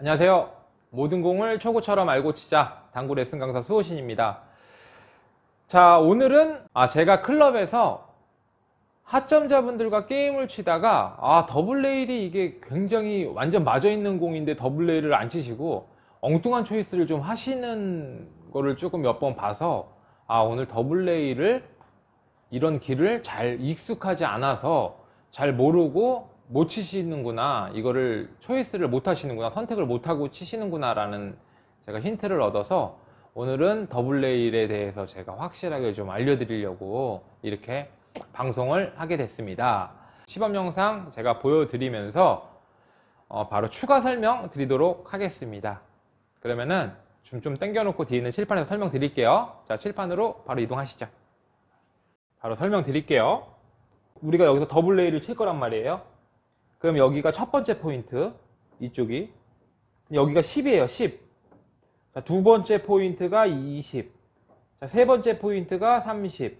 안녕하세요. 모든 공을 초구처럼 알고 치자. 당구 레슨 강사 수호신입니다. 자, 오늘은 아, 제가 클럽에서 하점자분들과 게임을 치다가 아, 더블레일이 이게 굉장히 완전 맞아 있는 공인데 더블레일을 안 치시고 엉뚱한 초이스를 좀 하시는 거를 조금 몇 번 봐서 아, 오늘 더블레일을 이런 길을 잘 익숙하지 않아서 잘 모르고 못 치시는구나. 이거를 초이스를 못 하시는구나. 선택을 못 하고 치시는구나 라는 제가 힌트를 얻어서 오늘은 더블레일에 대해서 제가 확실하게 좀 알려드리려고 이렇게 방송을 하게 됐습니다. 시범 영상 제가 보여드리면서 어, 바로 추가 설명 드리도록 하겠습니다. 그러면은 좀, 좀 당겨놓고 뒤에 있는 칠판에서 설명 드릴게요. 자, 칠판으로 바로 이동하시죠. 바로 설명 드릴게요. 우리가 여기서 더블레이를 칠 거란 말이에요. 그럼 여기가 첫 번째 포인트, 이쪽이. 여기가 10이에요, 10. 자, 두 번째 포인트가 20. 자, 세 번째 포인트가 30.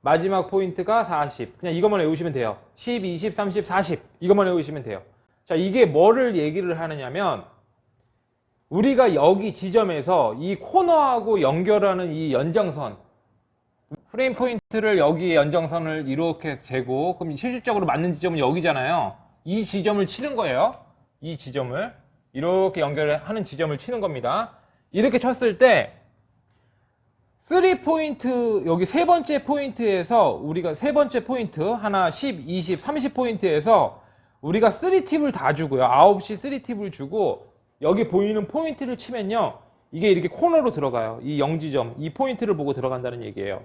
마지막 포인트가 40. 그냥 이것만 외우시면 돼요. 10, 20, 30, 40. 이것만 외우시면 돼요. 자, 이게 뭐를 얘기를 하느냐면, 우리가 여기 지점에서 이 코너하고 연결하는 이 연장선, 프레임 포인트를 여기 연장선을 이렇게 재고, 그럼 실질적으로 맞는 지점은 여기잖아요. 이 지점을 치는 거예요. 이 지점을. 이렇게 연결하는 지점을 치는 겁니다. 이렇게 쳤을 때, 3포인트, 여기 세 번째 포인트에서 우리가 세 번째 포인트, 하나 10, 20, 30 포인트에서 우리가 3팁을 다 주고요. 9시 3팁을 주고, 여기 보이는 포인트를 치면요. 이게 이렇게 코너로 들어가요. 이 0지점, 이 포인트를 보고 들어간다는 얘기예요.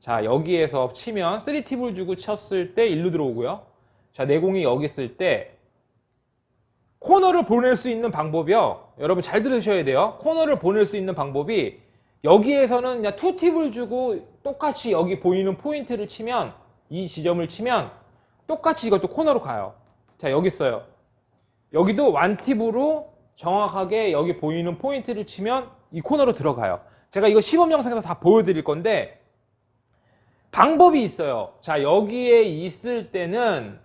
자, 여기에서 치면 3팁을 주고 쳤을 때 일로 들어오고요. 자, 내공이 여기 있을 때 코너를 보낼 수 있는 방법이요. 여러분 잘 들으셔야 돼요. 코너를 보낼 수 있는 방법이 여기에서는 그냥 투팁을 주고 똑같이 여기 보이는 포인트를 치면 이 지점을 치면 똑같이 이것도 코너로 가요. 자, 여기 있어요. 여기도 완팁으로 정확하게 여기 보이는 포인트를 치면 이 코너로 들어가요. 제가 이거 시범 영상에서 다 보여드릴 건데 방법이 있어요. 자, 여기에 있을 때는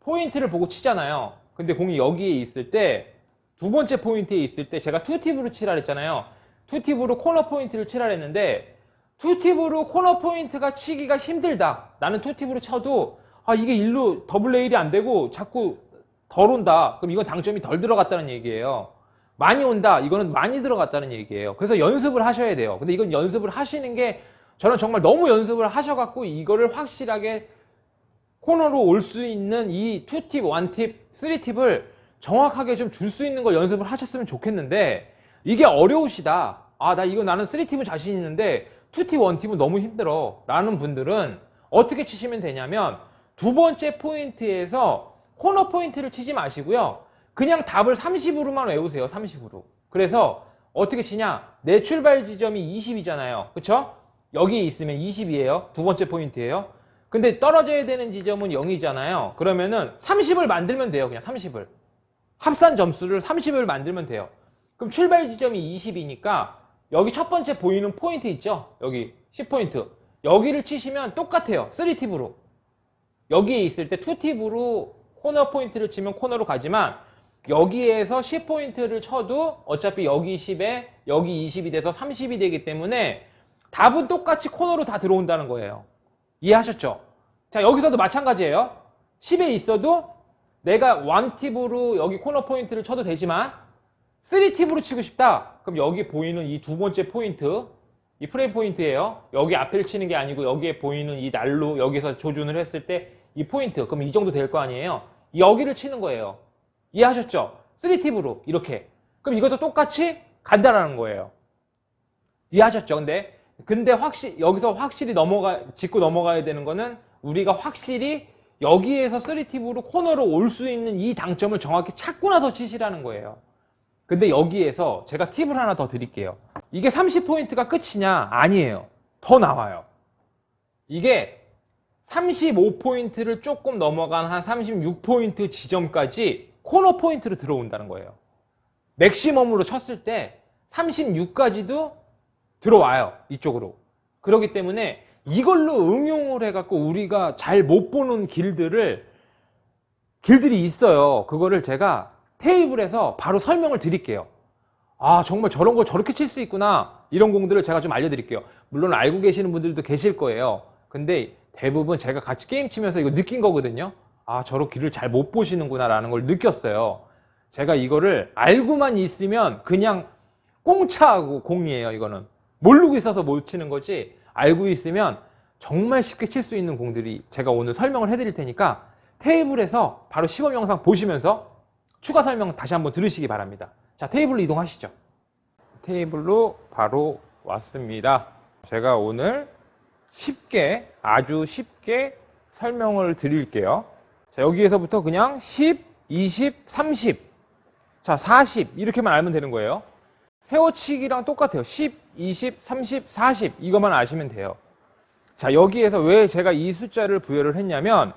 포인트를 보고 치잖아요. 근데 공이 여기에 있을 때 두 번째 포인트에 있을 때 제가 투팁으로 치라 그랬잖아요. 투팁으로 코너 포인트를 치라 했는데 투팁으로 코너 포인트가 치기가 힘들다. 나는 투팁으로 쳐도 아 이게 일로 더블 레일이 안 되고 자꾸 덜 온다. 그럼 이건 당점이 덜 들어갔다는 얘기예요. 많이 온다. 이거는 많이 들어갔다는 얘기예요. 그래서 연습을 하셔야 돼요. 근데 이건 연습을 하시는 게 저는 정말 너무 연습을 하셔갖고 이거를 확실하게 코너로 올 수 있는 이 투팁, 원팁, 쓰리팁을 정확하게 좀 줄 수 있는 걸 연습을 하셨으면 좋겠는데 이게 어려우시다. 아, 나 이거 나는 쓰리팁은 자신 있는데 투팁, 원팁은 너무 힘들어. 라는 분들은 어떻게 치시면 되냐면 두 번째 포인트에서 코너 포인트를 치지 마시고요. 그냥 답을 30으로만 외우세요. 30으로. 그래서 어떻게 치냐? 내 출발 지점이 20이잖아요. 그쵸? 여기 있으면 20이에요. 두 번째 포인트예요. 근데 떨어져야 되는 지점은 0이잖아요. 그러면은 30을 만들면 돼요. 그냥 30을. 합산 점수를 30을 만들면 돼요. 그럼 출발 지점이 20이니까 여기 첫 번째 보이는 포인트 있죠? 여기 10포인트. 여기를 치시면 똑같아요. 3팁으로. 여기에 있을 때 2팁으로 코너 포인트를 치면 코너로 가지만 여기에서 10포인트를 쳐도 어차피 여기 10에 여기 20이 돼서 30이 되기 때문에 답은 똑같이 코너로 다 들어온다는 거예요. 이해하셨죠? 자, 여기서도 마찬가지예요. 10에 있어도 내가 원팁으로 여기 코너 포인트를 쳐도 되지만 3팁으로 치고 싶다. 그럼 여기 보이는 이 두 번째 포인트, 이 프레임 포인트예요. 여기 앞에를 치는 게 아니고 여기에 보이는 이 날로 여기서 조준을 했을 때 이 포인트, 그럼 이 정도 될 거 아니에요. 여기를 치는 거예요. 이해하셨죠? 3팁으로 이렇게. 그럼 이것도 똑같이 간다라는 거예요. 이해하셨죠? 근데 근데 확실히 여기서 확실히 넘어가 짚고 넘어가야 되는 거는 우리가 확실히 여기에서 3팁으로 코너로 올 수 있는 이 당점을 정확히 찾고 나서 치시라는 거예요. 근데 여기에서 제가 팁을 하나 더 드릴게요. 이게 30포인트가 끝이냐? 아니에요. 더 나와요. 이게 35포인트를 조금 넘어간 한 36포인트 지점까지 코너 포인트로 들어온다는 거예요. 맥시멈으로 쳤을 때 36까지도 들어와요. 이쪽으로. 그렇기 때문에 이걸로 응용을 해갖고 우리가 잘 못 보는 길들을 길들이 있어요. 그거를 제가 테이블에서 바로 설명을 드릴게요. 아, 정말 저런 걸 저렇게 칠 수 있구나. 이런 공들을 제가 좀 알려드릴게요. 물론 알고 계시는 분들도 계실 거예요. 근데 대부분 제가 같이 게임 치면서 이거 느낀 거거든요. 아, 저런 길을 잘 못 보시는구나 라는 걸 느꼈어요. 제가 이거를 알고만 있으면 그냥 공차하고 공이에요, 이거는. 모르고 있어서 못 치는 거지, 알고 있으면 정말 쉽게 칠 수 있는 공들이 제가 오늘 설명을 해드릴 테니까 테이블에서 바로 시범 영상 보시면서 추가 설명 다시 한번 들으시기 바랍니다. 자, 테이블로 이동하시죠. 테이블로 바로 왔습니다. 제가 오늘 쉽게, 아주 쉽게 설명을 드릴게요. 자, 여기에서부터 그냥 10, 20, 30, 자, 40 이렇게만 알면 되는 거예요. 세워치기랑 똑같아요. 10, 20, 30, 40 이것만 아시면 돼요. 자, 여기에서 왜 제가 이 숫자를 부여를 했냐면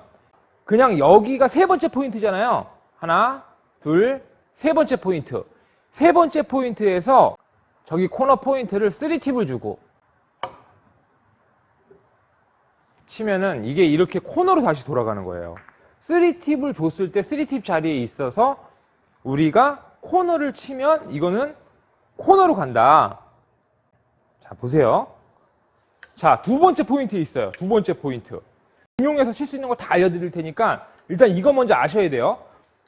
그냥 여기가 세 번째 포인트잖아요. 하나, 둘, 세 번째 포인트. 세 번째 포인트에서 저기 코너 포인트를 3팁을 주고 치면은 이게 이렇게 코너로 다시 돌아가는 거예요. 3팁을 줬을 때 3팁 자리에 있어서 우리가 코너를 치면 이거는 코너로 간다. 자, 보세요. 자, 두 번째 포인트 있어요. 두 번째 포인트. 응용해서 칠수 있는 거 다 알려드릴 테니까 일단 이거 먼저 아셔야 돼요.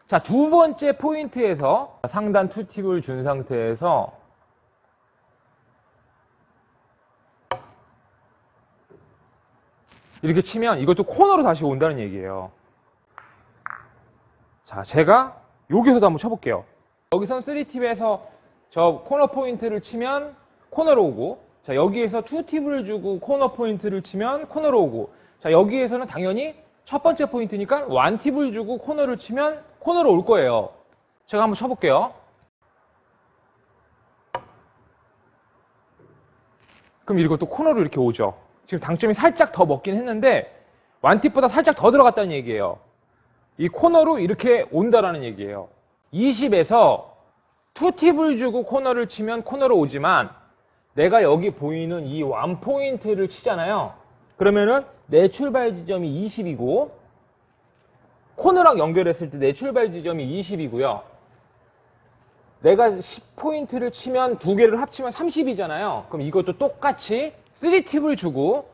자, 두 번째 포인트에서 상단 투팁을 준 상태에서 이렇게 치면 이것도 코너로 다시 온다는 얘기예요. 자, 제가 여기서도 한번 쳐볼게요. 여기선 3팁에서 저 코너 포인트를 치면 코너로 오고 자 여기에서 2팁을 주고 코너 포인트를 치면 코너로 오고 자 여기에서는 당연히 첫 번째 포인트니까 1팁을 주고 코너를 치면 코너로 올 거예요. 제가 한번 쳐볼게요. 그럼 이것도 코너로 이렇게 오죠. 지금 당점이 살짝 더 먹긴 했는데 완팁보다 살짝 더 들어갔다는 얘기예요. 이 코너로 이렇게 온다라는 얘기예요. 20에서 투팁을 주고 코너를 치면 코너로 오지만 내가 여기 보이는 이 완포인트를 치잖아요. 그러면은 내 출발 지점이 20이고 코너랑 연결했을 때 내 출발 지점이 20이고요. 내가 10포인트를 치면 두 개를 합치면 30이잖아요. 그럼 이것도 똑같이 3팁을 주고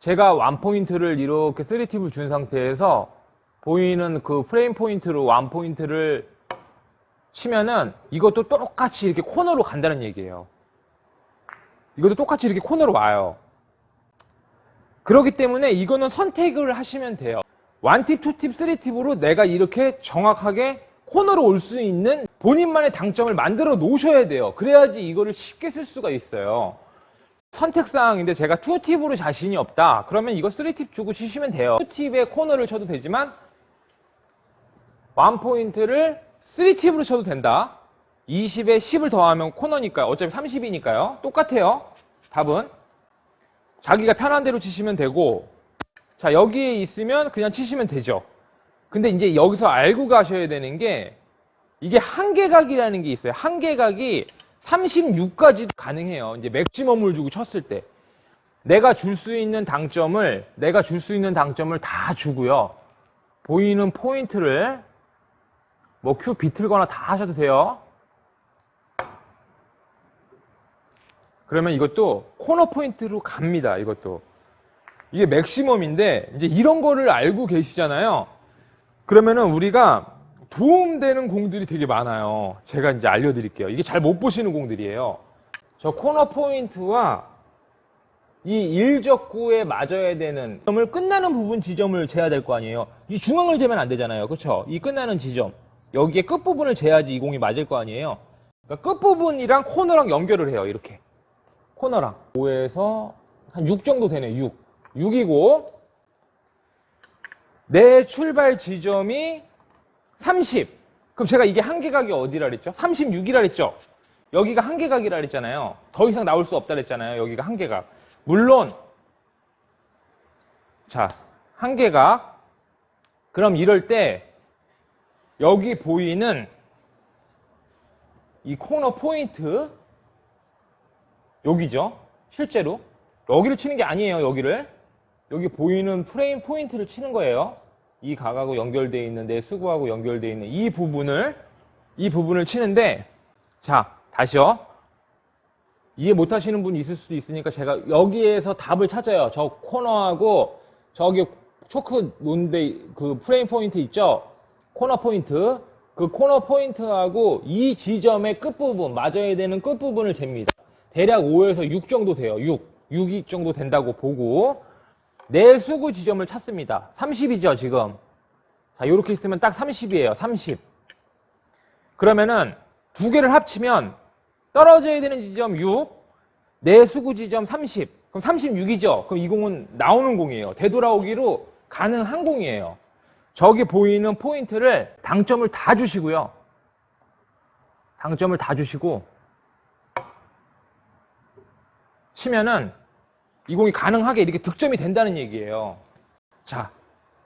제가 완포인트를 이렇게 3팁을 준 상태에서 보이는 그 프레임 포인트로 완포인트를 치면은 이것도 똑같이 이렇게 코너로 간다는 얘기예요. 이것도 똑같이 이렇게 코너로 와요. 그렇기 때문에 이거는 선택을 하시면 돼요. 원팁, 투팁, 쓰리팁으로 내가 이렇게 정확하게 코너로 올 수 있는 본인만의 당점을 만들어 놓으셔야 돼요. 그래야지 이거를 쉽게 쓸 수가 있어요. 선택사항인데 제가 투팁으로 자신이 없다. 그러면 이거 쓰리팁 주고 치시면 돼요. 투팁에 코너를 쳐도 되지만 원포인트를 3팁으로 쳐도 된다. 20에 10을 더하면 코너니까요. 어차피 30이니까요. 똑같아요. 답은. 자기가 편한 대로 치시면 되고, 자, 여기에 있으면 그냥 치시면 되죠. 근데 이제 여기서 알고 가셔야 되는 게, 이게 한계각이라는 게 있어요. 한계각이 36까지 가능해요. 이제 맥시멈을 주고 쳤을 때. 내가 줄 수 있는 당점을, 내가 줄 수 있는 당점을 다 주고요. 보이는 포인트를 뭐 큐 비틀거나 다 하셔도 돼요. 그러면 이것도 코너 포인트로 갑니다. 이것도. 이게 맥시멈인데 이제 이런 거를 알고 계시잖아요. 그러면은 우리가 도움되는 공들이 되게 많아요. 제가 이제 알려드릴게요. 이게 잘 못 보시는 공들이에요. 저 코너 포인트와 이 일적구에 맞아야 되는 점을 끝나는 부분 지점을 재야 될 거 아니에요. 이 중앙을 재면 안 되잖아요. 그렇죠? 이 끝나는 지점. 여기에 끝부분을 재야지 이 공이 맞을 거 아니에요. 그러니까 끝부분이랑 코너랑 연결을 해요. 이렇게. 코너랑. 5에서 한 6 정도 되네. 6. 6이고 내 출발 지점이 30. 그럼 제가 이게 한계각이 어디라 그랬죠? 36이라 그랬죠? 여기가 한계각이라 그랬잖아요. 더 이상 나올 수 없다 그랬잖아요. 여기가 한계각. 물론 자, 한계각. 그럼 이럴 때 여기 보이는 이 코너 포인트 여기죠. 실제로 여기를 치는 게 아니에요. 여기를 여기 보이는 프레임 포인트를 치는 거예요. 이 각하고 연결되어 있는 내 수구하고 연결되어 있는 이 부분을 이 부분을 치는데 자 다시요 이해 못 하시는 분이 있을 수도 있으니까 제가 여기에서 답을 찾아요 저 코너하고 저기 초크 논데 그 프레임 포인트 있죠 코너 포인트 그 코너 포인트하고 이 지점의 끝부분 맞아야 되는 끝부분을 잽니다 대략 5에서 6 정도 돼요 6 6이 정도 된다고 보고 내 수구 지점을 찾습니다 30이죠 지금 자 이렇게 있으면 딱 30이에요 30 그러면은 두 개를 합치면 떨어져야 되는 지점 6, 내 수구 지점 30. 그럼 36이죠. 그럼 이 공은 나오는 공이에요. 되돌아오기로 가능한 공이에요. 저기 보이는 포인트를 당점을 다 주시고요. 당점을 다 주시고 치면은 이 공이 가능하게 이렇게 득점이 된다는 얘기예요. 자,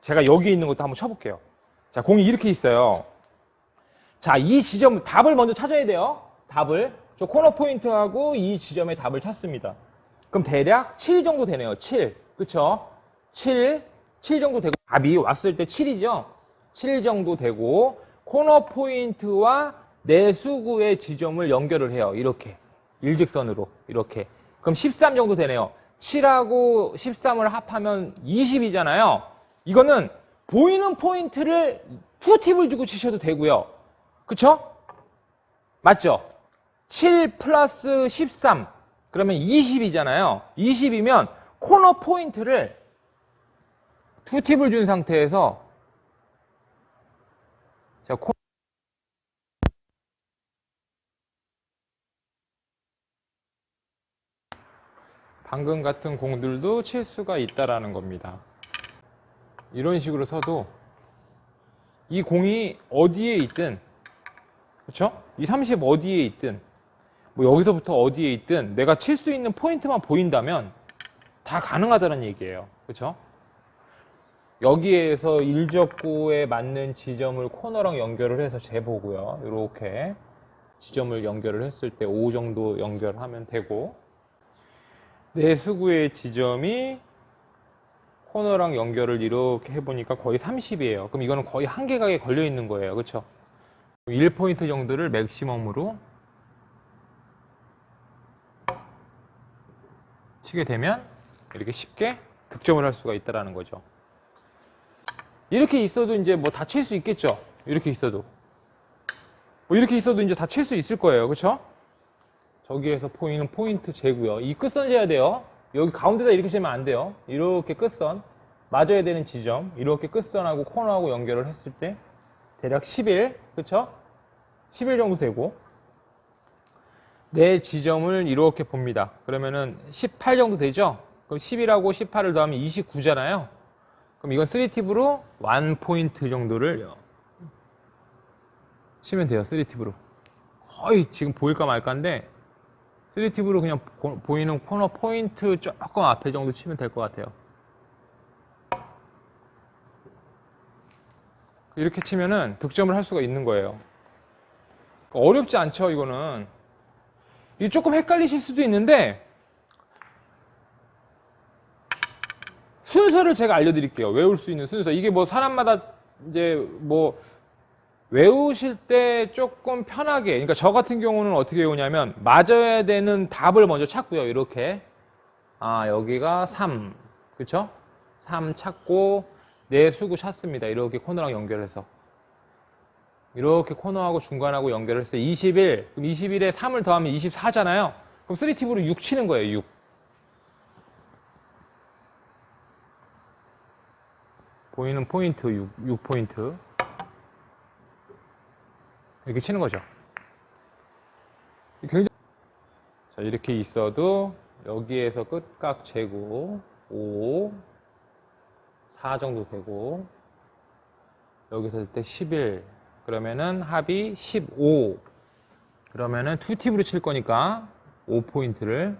제가 여기 있는 것도 한번 쳐볼게요. 자, 공이 이렇게 있어요. 자, 이 지점 답을 먼저 찾아야 돼요. 답을. 저 코너 포인트하고 이 지점의 답을 찾습니다. 그럼 대략 7 정도 되네요. 7. 그쵸? 7, 7 정도 되고 답이 왔을 때 7이죠. 7 정도 되고 코너 포인트와 내수구의 지점을 연결을 해요. 이렇게. 일직선으로. 이렇게. 그럼 13 정도 되네요. 7하고 13을 합하면 20이잖아요. 이거는 보이는 포인트를 투팁을 주고 치셔도 되고요. 그쵸? 맞죠? 7 플러스 13 그러면 20이잖아요. 20이면 코너 포인트를 투팁을 준 상태에서 자, 코... 방금 같은 공들도 칠 수가 있다라는 겁니다. 이런 식으로 서도 이 공이 어디에 있든 그렇죠? 이 30 어디에 있든 뭐 여기서부터 어디에 있든 내가 칠 수 있는 포인트만 보인다면 다 가능하다는 얘기예요. 그렇죠? 여기에서 일적구에 맞는 지점을 코너랑 연결을 해서 재보고요. 이렇게 지점을 연결을 했을 때 5 정도 연결하면 되고 내 수구의 지점이 코너랑 연결을 이렇게 해보니까 거의 30이에요. 그럼 이거는 거의 한 개각에 걸려 있는 거예요. 그렇죠? 1포인트 정도를 맥시멈으로 치게 되면 이렇게 쉽게 득점을 할 수가 있다는 거죠. 이렇게 있어도 이제 뭐 다칠 수 있겠죠. 이렇게 있어도. 뭐 이렇게 있어도 이제 다칠 수 있을 거예요. 그렇죠? 저기에서 보이는 포인트 재고요. 이 끝선 재야 돼요. 여기 가운데다 이렇게 재면 안 돼요. 이렇게 끝선 맞아야 되는 지점 이렇게 끝선하고 코너하고 연결을 했을 때 대략 11, 그쵸? 11 정도 되고, 내 지점을 이렇게 봅니다. 그러면은 18 정도 되죠? 그럼 11하고 18을 더하면 29잖아요? 그럼 이건 3팁으로 1포인트 정도를 치면 돼요, 3팁으로. 거의 지금 보일까 말까인데, 3팁으로 그냥 보, 보이는 코너 포인트 조금 앞에 정도 치면 될 것 같아요. 이렇게 치면은 득점을 할 수가 있는 거예요. 어렵지 않죠, 이거는. 이 조금 헷갈리실 수도 있는데, 순서를 제가 알려드릴게요. 외울 수 있는 순서. 이게 뭐 사람마다 이제 뭐 외우실 때 조금 편하게, 그러니까 저 같은 경우는 어떻게 외우냐면, 맞아야 되는 답을 먼저 찾고요, 이렇게. 아, 여기가 3. 그쵸? 3 찾고, 내 수구 찾습니다. 이렇게 코너랑 연결해서. 이렇게 코너하고 중간하고 연결을 해서 21. 그럼 21에 3을 더하면 24잖아요. 그럼 3팁으로 6 치는 거예요, 6. 보이는 포인트 6, 6포인트. 이렇게 치는 거죠. 굉장히 자, 이렇게 있어도 여기에서 끝각 재고 5, 4 정도 되고 여기서 할때 11 그러면은 합이 15 그러면은 투팁으로 칠 거니까 5포인트를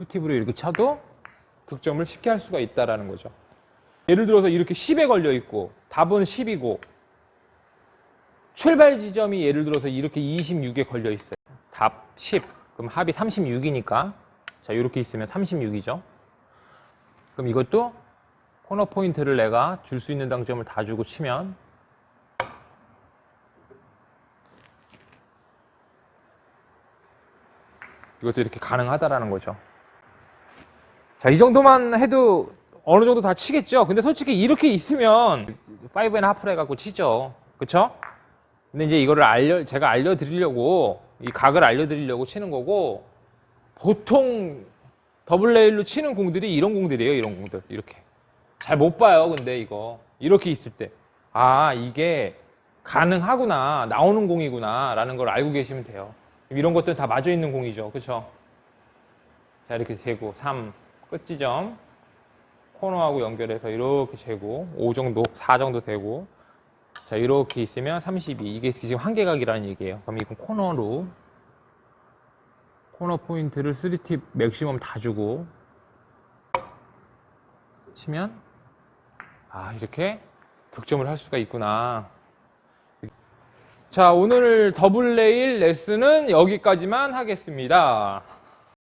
투팁으로 이렇게 쳐도 득점을 쉽게 할 수가 있다라는 거죠. 예를 들어서 이렇게 10에 걸려 있고 답은 10이고 출발 지점이 예를 들어서 이렇게 26에 걸려 있어요. 답 10. 그럼 합이 36이니까 자 이렇게 있으면 36이죠. 그럼 이것도 코너 포인트를 내가 줄 수 있는 당점을 다 주고 치면 이것도 이렇게 가능하다라는 거죠. 자, 이 정도만 해도 어느 정도 다 치겠죠? 근데 솔직히 이렇게 있으면 5앤 하프를 해갖고 치죠. 그쵸? 근데 이제 이거를 알려, 제가 알려드리려고, 이 각을 알려드리려고 치는 거고, 보통 더블 레일로 치는 공들이 이런 공들이에요, 이런 공들. 이렇게. 잘 못 봐요, 근데 이거. 이렇게 있을 때. 아, 이게 가능하구나. 나오는 공이구나. 라는 걸 알고 계시면 돼요. 이런 것들은 다 맞아 있는 공이죠. 그쵸? 자, 이렇게 재고. 3. 끝 지점. 코너하고 연결해서 이렇게 재고. 5 정도, 4 정도 되고. 자, 이렇게 있으면 32. 이게 지금 한계각이라는 얘기예요. 그럼 이건 코너로. 코너 포인트를 3팁 맥시멈 다 주고. 치면 아 이렇게 득점을 할 수가 있구나 자 오늘 더블 레일 레슨은 여기까지만 하겠습니다